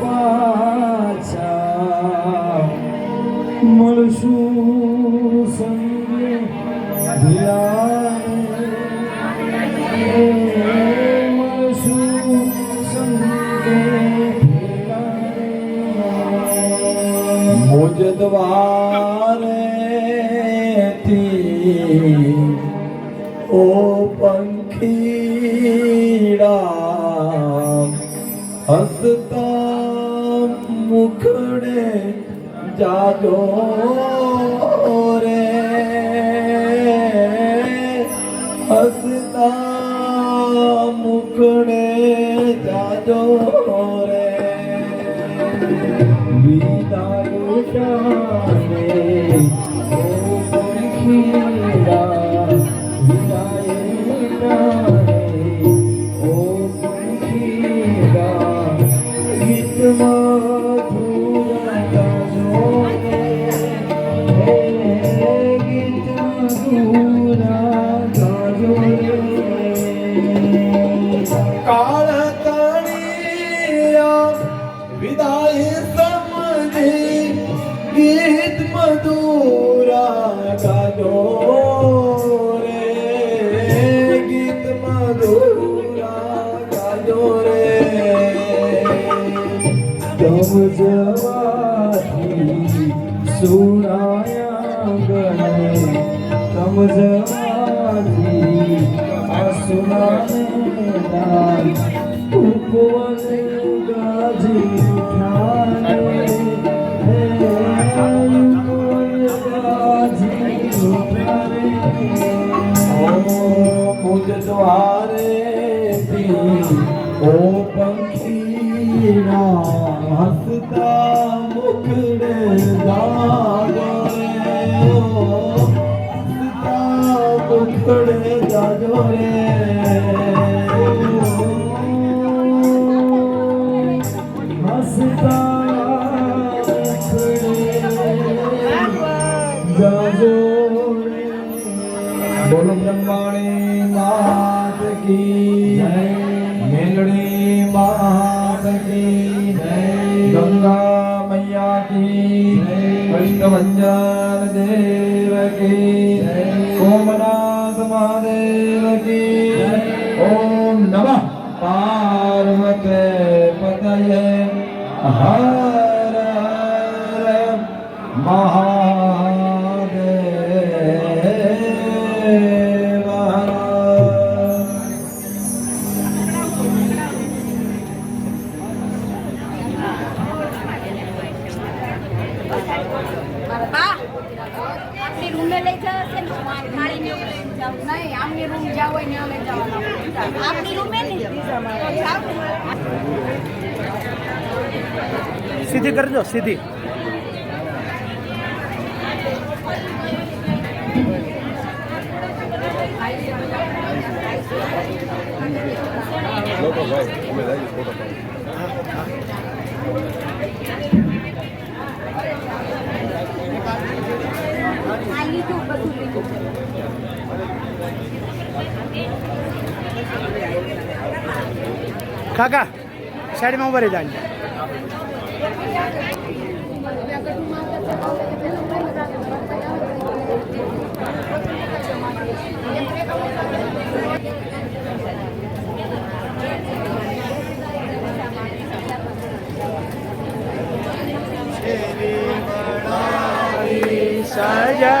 પાછા મળશું સંગે મળશું સંગે ભિલાને. મુખડે જાજો રે. હસતા મુખડે જાજો રે. વિદાય જાને ઓ પંખીડા વિદાય જવાથી સુનાયા ગણે તમ જવાથી દાન ઉપવન મુજ દ્વારે ઓ પંખીના હસતા મુખડે ઓ હસતા મુખડે જાજો રે માત કી જય મેલડી માત કી જય ગંગા મૈયા કી જય કૃષ્ણભંજન દેવ કી જય સોમનાથ મહાદેવ કી જય ઓમ નમઃ પાર્વતે પતયે હર હર મહાદેવ આપની રૂમે લઈ જશે ને? એવું નહીં આમની રૂમ જાવ હોય ને અમે જવાના. આપની રૂમે નહીં સીધી કરજો સીધી. કરજો સીધી આ લીધું બધું લીધું કાકા સાઈડમાં ઉભા રહી જાય સજા